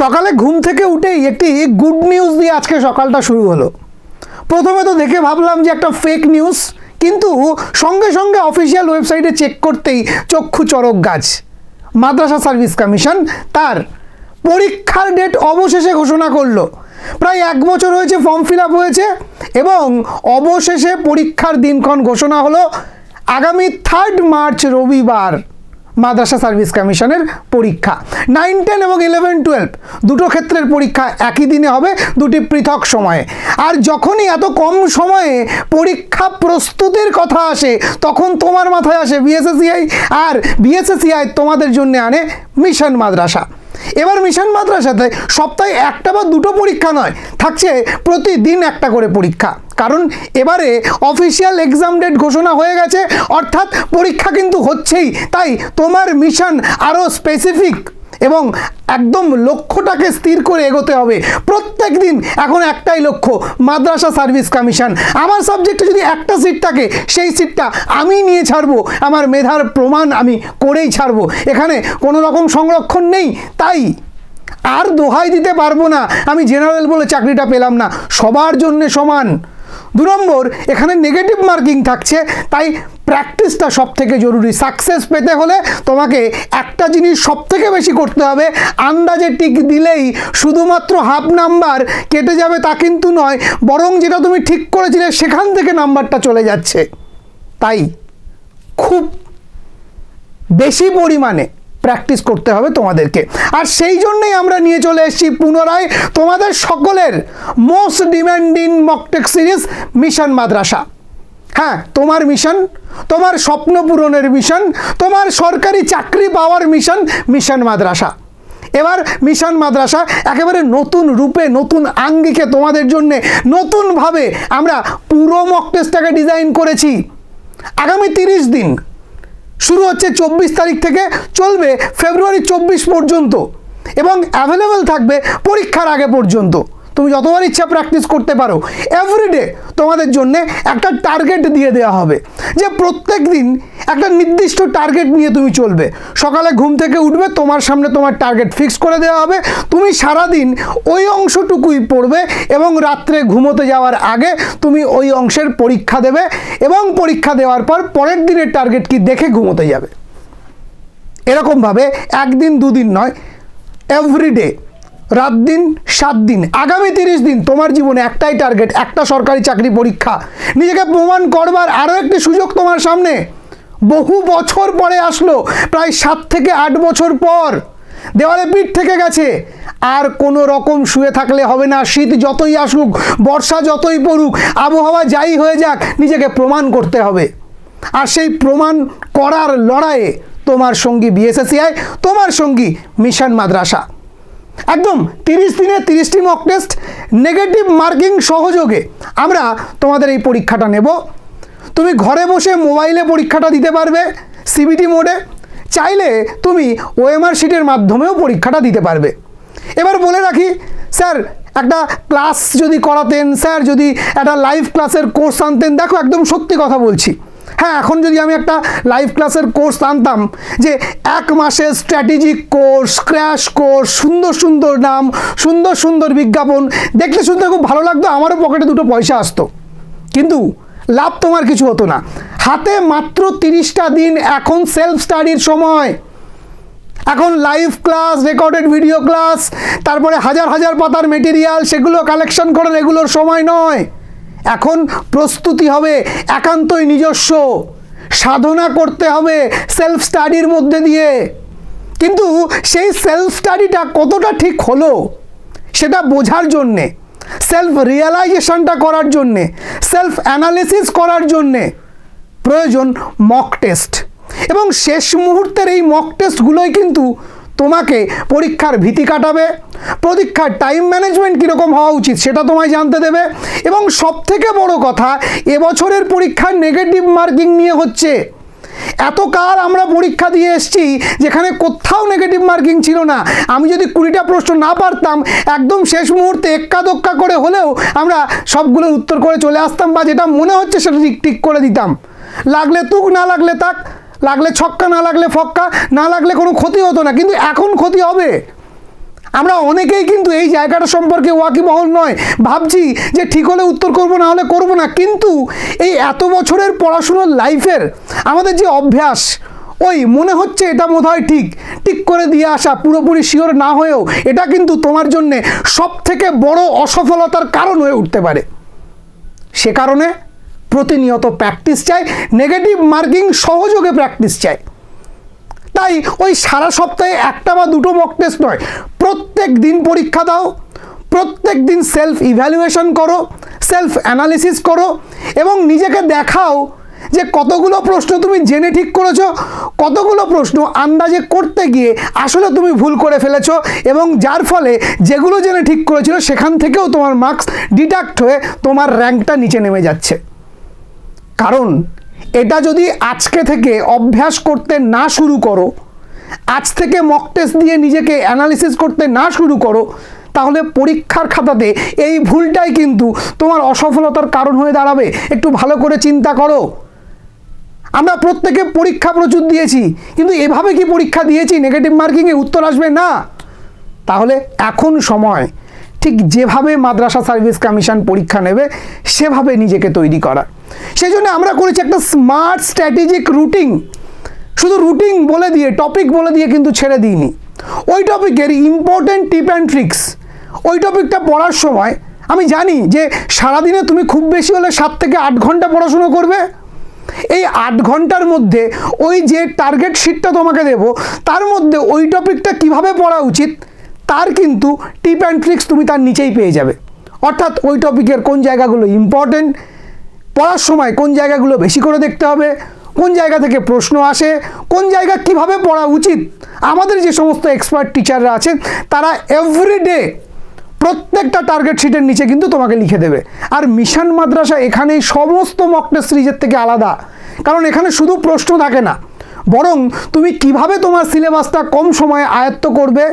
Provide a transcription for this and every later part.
সকালে ঘুম থেকে উঠেই একটি গুড নিউজ দিয়ে আজকে সকালটা শুরু হলো। প্রথমে তো দেখে ভাবলাম যে একটা ফেক নিউজ কিন্তু সঙ্গে সঙ্গে অফিসিয়াল ওয়েবসাইটে চেক করতেই চক্ষু চরক গাছ। মাদ্রাসা সার্ভিস কমিশন তার পরীক্ষার ডেট অবশেষে ঘোষণা করল। প্রায় এক বছর হয়েছে ফর্ম ফিল আপ হয়েছে এবং অবশেষে পরীক্ষার দিনক্ষণ ঘোষণা হলো। আগামী থার্ড মার্চ রবিবার। মাদ্রাসা সার্ভিস কমিশনের পরীক্ষা। নাইন টেন এবং ইলেভেন টুয়েলভ দুটো ক্ষেত্রের পরীক্ষা একই দিনে হবে, দুটি পৃথক সময়ে। আর যখনই এত কম সময়ে পরীক্ষা প্রস্তুতির কথা আসে, তখন তোমার মাথায় আসে বিএসএসিআই আর বিএসএসিআই তোমাদের জন্য আনে মিশন মাদ্রাসা। এবার মিশন মাদ্রাসাতে সপ্তাহে একটা বা দুটো পরীক্ষা নয়, থাকছে প্রতিদিন একটা করে পরীক্ষা। কারণ এবারে অফিসিয়াল এক্সাম ডেট ঘোষণা হয়ে গেছে, অর্থাৎ পরীক্ষা কিন্তু হচ্ছেই। তাই তোমার মিশন আরও স্পেসিফিক এবং একদম লক্ষ্যটাকে স্থির করে এগোতে হবে। প্রত্যেক দিন এখন একটাই লক্ষ্য, মাদ্রাসা সার্ভিস কমিশন আমার সাবজেক্টে যদি একটা সিট থাকে, সেই সিটটা আমি নিয়ে ছাড়বো। আমার মেধার প্রমাণ আমি করেই ছাড়বো। এখানে কোনো রকম সংরক্ষণ নেই। তাই আর দোহাই দিতে পারব না। আমি জেনারেল বলে চাকরিটা পেলাম না। সবার জন্যে সমান। দু নম্বর, এখানে নেগেটিভ মার্কিং থাকছে, তাই প্র্যাকটিসটা সব থেকে জরুরি। সাকসেস পেতে হলে তোমাকে একটা জিনিস সব থেকে বেশি করতে হবে, আন্দাজে টিক দিলেই শুধুমাত্র হাফ নাম্বার কেটে যাবে তা কিন্তু নয়, বরং যেটা তুমি ঠিক করেছিলে সেখান থেকে নাম্বারটা চলে যাচ্ছে। তাই খুব বেশি পরিমাণে প্র্যাকটিস করতে হবে তোমাদেরকে। আর সেই জন্যই আমরা নিয়ে চলে এসেছি পুনরায় তোমাদের সকলের most demanding mock test series mission মাদ্রাসা হ্যাঁ তোমার মিশন তোমার স্বপ্ন পূরণের মিশন তোমার সরকারি চাকরি পাওয়ার মিশন মিশন মাদ্রাসা এবার মিশন মাদ্রাসা একেবারে নতুন রূপে, নতুন আঙ্গিকে তোমাদের জন্যে নতুনভাবে আমরা পুরো মক টেস্টটাকে ডিজাইন করেছি। আগামী তিরিশ দিন শুরু হচ্ছে চব্বিশ তারিখ থেকে চলবে ফেব্রুয়ারি চব্বিশ পর্যন্ত এবং অ্যাভেলেবেল থাকবে পরীক্ষার আগে পর্যন্ত। তুমি যতবার ইচ্ছা প্র্যাকটিস করতে পারো। এভরিডে তোমাদের জন্যে একটা টার্গেট দিয়ে দেওয়া হবে। যে প্রত্যেক দিন একটা নির্দিষ্ট টার্গেট নিয়ে তুমি চলবে। সকালে ঘুম থেকে উঠবে, তোমার সামনে তোমার টার্গেট ফিক্স করে দেওয়া হবে। তুমি সারাদিন ওই অংশটুকুই পড়বে এবং রাত্রে ঘুমোতে যাওয়ার আগে তুমি ওই অংশের পরীক্ষা দেবে এবং পরীক্ষা দেওয়ার পর পরের দিনের টার্গেট কি দেখে ঘুমোতে যাবে। এরকমভাবে একদিন দুদিন নয় এভরিডে রাত দিন, সাত দিন, আগামী তিরিশ দিন তোমার জীবনে একটাই টার্গেট একটা সরকারি চাকরি পরীক্ষা। নিজেকে প্রমাণ করবার আরও একটি সুযোগ তোমার সামনে। বহু বছর পরে আসলো, প্রায় সাত থেকে আট বছর পর। দেওয়ালে পিঠ থেকে গেছে। আর কোনো রকম শুয়ে থাকলে হবে না। শীত যতই আসুক, বর্ষা যতই পড়ুক, আবহাওয়া যাই হয়ে যাক, নিজেকে প্রমাণ করতে হবে। আর সেই প্রমাণ করার লড়াইয়ে তোমার সঙ্গী বিএসএসিআই তোমার সঙ্গী মিশন মাদ্রাসা। একদম তিরিশ দিনে তিরিশটি মক টেস্ট নেগেটিভ মার্কিং সহযোগে। আমরা তোমাদের এই পরীক্ষাটা নেব। তুমি ঘরে বসে মোবাইলে পরীক্ষাটা দিতে পারবে সিবিটি মোডে চাইলে তুমি ওএমআর শিটের মাধ্যমেও পরীক্ষাটা দিতে পারবে। এবার বলে রাখি, স্যার, একটা ক্লাস যদি করাতেন, স্যার, যদি একটা লাইভ ক্লাসের কোর্স আনতেন, দেখো একদম সত্যি কথা বলছি। হ্যাঁ এখন যদি আমি একটা লাইভ ক্লাসের কোর্স আনতাম যে এক মাসের স্ট্র্যাটেজিক কোর্স ক্র্যাশ কোর্স সুন্দর সুন্দর নাম, সুন্দর সুন্দর বিজ্ঞাপন দেখতে শুনতে খুব ভালো লাগতো, আমারও পকেটে দুটো পয়সা আসতো। কিন্তু লাভ তোমার কিছু হতো না। হাতে মাত্র তিরিশটা দিন এখন সেলফ স্টাডির সময়। এখন live class recorded video class তারপরে হাজার হাজার পাতার মেটেরিয়াল সেগুলো কালেকশন করার এগুলোর সময় নয়। এখন প্রস্তুতি হবে একান্তই নিজস্ব। সাধনা করতে হবে সেলফ স্টাডির মধ্যে দিয়ে। কিন্তু সেই সেলফ স্টাডিটা কতটা ঠিক হলো, সেটা বোঝার জন্যে সেলফ রিয়েলাইজেশনটা করার জন্যে সেলফ অ্যানালিসিস করার জন্যে প্রয়োজন মক টেস্ট এবং শেষ মুহূর্তের এই মক টেস্টগুলোই কিন্তু তোমাকে পরীক্ষার ভীতি কাটাবে পরীক্ষার টাইম ম্যানেজমেন্ট কীরকম হওয়া উচিত সেটা তোমায় জানতে দেবে এবং সবথেকে বড় কথা, এবছরের পরীক্ষার নেগেটিভ মার্কিং নিয়ে হচ্ছে। এতকাল আমরা পরীক্ষা দিয়ে এসেছি যেখানে কোথাও নেগেটিভ মার্কিং ছিল না। আমি যদি কুড়িটা প্রশ্ন না পারতাম, একদম শেষ মুহূর্তে এক্কা দোক্কা করে হলেও আমরা সবগুলোর উত্তর করে চলে আসতাম বা যেটা মনে হচ্ছে সেটা ঠিক ঠিক করে দিতাম। লাগলে তুক, না লাগলে তাক। লাগলে ছক্কা, না লাগলে ফক্কা, না লাগলে কোনো ক্ষতি হতো না। কিন্তু এখন ক্ষতি হবে। আমরা অনেকেই কিন্তু এই জায়গাটা সম্পর্কে ওয়াকিবহল নয়। ভাবছি যে ঠিক হলে উত্তর করব, না হলে করব না। কিন্তু এই এত বছরের পড়াশুনোর লাইফের আমাদের যে অভ্যাস, ওই মনে হচ্ছে এটা বোধ হয় ঠিক। ঠিক করে দিয়ে আসা, পুরোপুরি শিওর না হয়েও এটা কিন্তু তোমার জন্যে সব থেকে বড় অসফলতার কারণ হয়ে উঠতে পারে। সে কারণে প্রতিনিয়ত প্র্যাকটিস চাই নেগেটিভ মার্কিং সহযোগে প্র্যাকটিস চাই তাই ওই সারা সপ্তাহে একটা বা দুটো মক টেস্ট নয়, প্রত্যেক দিন পরীক্ষা দাও, প্রত্যেক দিন সেলফ ইভ্যালুয়েশন করো সেলফ অ্যানালিসিস করো এবং নিজেকে দেখাও যে কতগুলো প্রশ্ন তুমি জেনে ঠিক করেছ, কতগুলো প্রশ্ন আন্দাজে করতে গিয়ে আসলে তুমি ভুল করে ফেলেছো এবং যার ফলে যেগুলো জেনে ঠিক করেছিল সেখান থেকেও তোমার মার্কস ডিডাক্ট হয়ে তোমার র্যাঙ্কটা নিচে নেমে যাচ্ছে। কারণ এটা যদি আজকে থেকে অভ্যাস করতে না শুরু করো, আজ থেকে মক টেস্ট দিয়ে নিজেকে অ্যানালিসিস করতে না শুরু করো, তাহলে পরীক্ষার খাতাতে এই ভুলটাই কিন্তু তোমার অসফলতার কারণ হয়ে দাঁড়াবে। একটু ভালো করে চিন্তা করো। আমরা প্রত্যেকে পরীক্ষা প্রচুর দিয়েছি, কিন্তু এভাবে কি পরীক্ষা দিয়েছি? নেগেটিভ মার্কিংয়ে উত্তর আসবে না। তাহলে এখন সময়। ঠিক যেভাবে মাদ্রাসা সার্ভিস কমিশন পরীক্ষা নেবে, সেভাবে নিজেকে তৈরি করা সেই জন্য আমরা করেছি একটা স্মার্ট স্ট্র্যাটেজিক রুটিন। শুধু রুটিন বলে দিয়ে টপিক বলে দিয়ে কিন্তু ছেড়ে দিইনি। ওই টপিকের ইম্পর্টেন্ট টিপ অ্যান্ড ট্রিক্স ওই টপিকটা পড়ার সময় আমি জানি যে সারাদিনে তুমি খুব বেশি হলে সাত থেকে আট ঘণ্টা পড়াশুনো করবে। এই আট ঘণ্টার মধ্যে ওই যে টার্গেট শিটটা তোমাকে দেব, তার মধ্যে ওই টপিকটা কীভাবে পড়া উচিত তার কিন্তু টিপ অ্যান্ড ট্রিক্স তুমি তার নিচেই পেয়ে যাবে। অর্থাৎ ওই টপিকের কোন জায়গাগুলো ইম্পর্টেন্ট পড়ার সময় কোন জায়গাগুলো বেশি করে দেখতে হবে, কোন জায়গা থেকে প্রশ্ন আসে, কোন জায়গা কীভাবে পড়া উচিত। আমাদের যে সমস্ত এক্সপার্ট টিচাররা আছেন, তারা এভরিডে প্রত্যেকটা টার্গেট শিটের নিচে কিন্তু তোমাকে লিখে দেবে। আর মিশন মাদ্রাসা এখানেই সমস্ত মক সিরিজের থেকে আলাদা। কারণ এখানে শুধু প্রশ্ন থাকে না, বরং তুমি কীভাবে তোমার সিলেবাসটা কম সময়ে আয়ত্ত করবে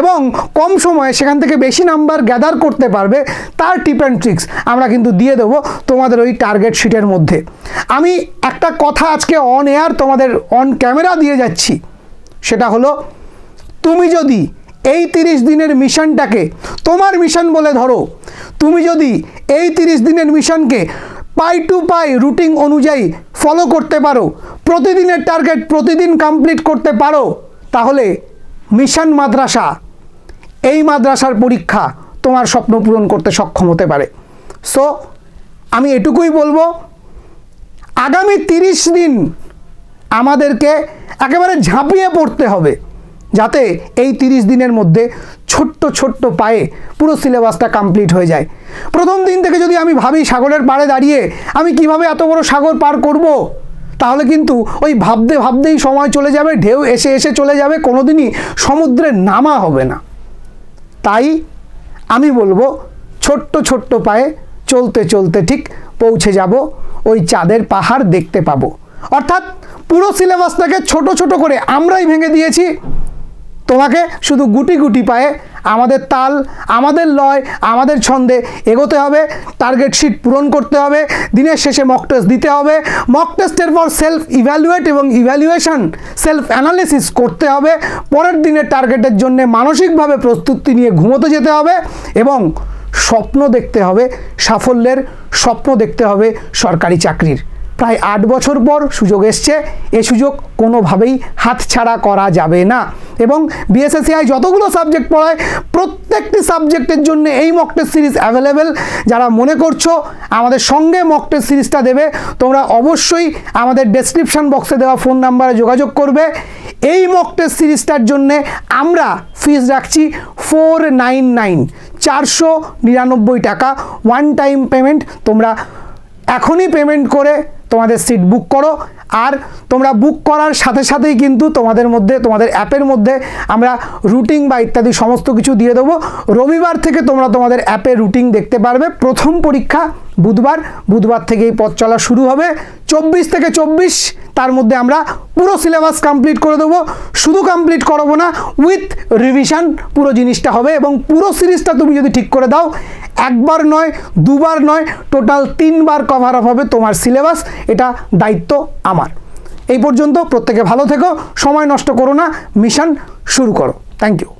এবং কম সময়ে সেখান থেকে বেশি নাম্বার গ্যাদার করতে পারবে তার টিপ অ্যান্ড ট্রিক্স আমরা কিন্তু দিয়ে দেবো তোমাদের ওই টার্গেট শিটের মধ্যে। আমি একটা কথা আজকে অন এয়ার তোমাদের অন ক্যামেরা দিয়ে যাচ্ছি। সেটা হলো, তুমি যদি এই তিরিশ দিনের মিশনটাকে, তোমার মিশন বলে ধরো, তুমি যদি এই তিরিশ দিনের মিশনকে পাই টু পাই রুটিন অনুযায়ী ফলো করতে পারো, প্রতিদিনের টার্গেট প্রতিদিন কমপ্লিট করতে পারো, তাহলে মিশন মাদ্রাসা, এই মাদ্রাসার পরীক্ষা তোমার স্বপ্ন পূরণ করতে সক্ষম হতে পারে। সো আমি এটুকুই বলব, আগামী তিরিশ দিন আমাদেরকে একেবারে ঝাঁপিয়ে পড়তে হবে, যাতে এই তিরিশ দিনের মধ্যে ছোট্ট ছোট্ট পায়ে পুরো সিলেবাসটা কমপ্লিট হয়ে যায়। প্রথম দিন থেকে যদি আমি ভাবি সাগরের পাড়ে দাঁড়িয়ে আমি কীভাবে এত বড় সাগর পার করব তাহলে কিন্তু ওই ভাবতে ভাবতেই সময় চলে যাবে, ঢেউ এসে এসে চলে যাবে, কোনোদিনই সমুদ্রে নামা হবে না। তাই আমি বলব, ছোট্ট ছোট্ট পায়ে চলতে চলতে ঠিক পৌঁছে যাব, ওই চাঁদের পাহাড় দেখতে পাবো। অর্থাৎ পুরো সিলেবাসটাকে ছোট ছোট করে আমরাই ভেঙে দিয়েছি। তোমাকে শুধু গুটি গুটি পায়ে আমাদের তাল, আমাদের লয়, আমাদের ছন্দে এগোতে হবে টার্গেট শিট পূরণ করতে হবে, দিনের শেষে মক টেস্ট দিতে হবে মক টেস্টের পর সেলফ ইভ্যালুয়েট এবং ইভ্যালুয়েশন সেলফ অ্যানালিসিস করতে হবে, পরের দিনের টার্গেটের জন্য মানসিকভাবে প্রস্তুতি নিয়ে ঘুমোতে যেতে হবে এবং স্বপ্ন দেখতে হবে, সাফল্যের স্বপ্ন দেখতে হবে সরকারি চাকরির। প্রায় আট বছর পর সুযোগ এসছে। এ সুযোগ কোনোভাবেই হাতছাড়া করা যাবে না। এবং বিএসএসিআই যতগুলো সাবজেক্ট পড়ায়, প্রত্যেকটি সাবজেক্টের জন্য এই মক টেস্ট সিরিজ অ্যাভেলেবেল যারা মনে করছ আমাদের সঙ্গে মক টেস্ট সিরিজটা দেবে, তোমরা অবশ্যই আমাদের ডেসক্রিপশন বক্সে দেওয়া ফোন নাম্বারে যোগাযোগ করবে। এই মক টেস্ট সিরিজটার জন্যে আমরা ফিস রাখছি ফোর নাইন নাইন চারশো নিরানব্বই টাকা ওয়ান টাইম পেমেন্ট তোমরা এখনই পেমেন্ট করে তোমাদের সিট বুক করো। আর তোমরা বুক করার সাথে সাথেই কিন্তু তোমাদের মধ্যে, তোমাদের অ্যাপের মধ্যে আমরা রুটিং বা ইত্যাদি সমস্ত কিছু দিয়ে দেবো। রবিবার থেকে তোমরা তোমাদের অ্যাপে রুটিং দেখতে পারবে। প্রথম পরীক্ষা বুধবার বুধবার থেকেই পথ চলা শুরু হবে। চব্বিশ থেকে চব্বিশ, তার মধ্যে আমরা পুরো সিলেবাস কমপ্লিট করে দেবো। শুধু কমপ্লিট করাবো না উইথ রিভিশন পুরো জিনিসটা হবে এবং পুরো সিরিজটা তুমি যদি ঠিক করে দাও, একবার নয়, দুবার নয় টোটাল তিনবার কভার আপ হবে তোমার সিলেবাস। এটা দায়িত্ব আমার। এই পর্যন্ত প্রত্যেকে ভালো থেকো, সময় নষ্ট করো না মিশন শুরু করো। Thank you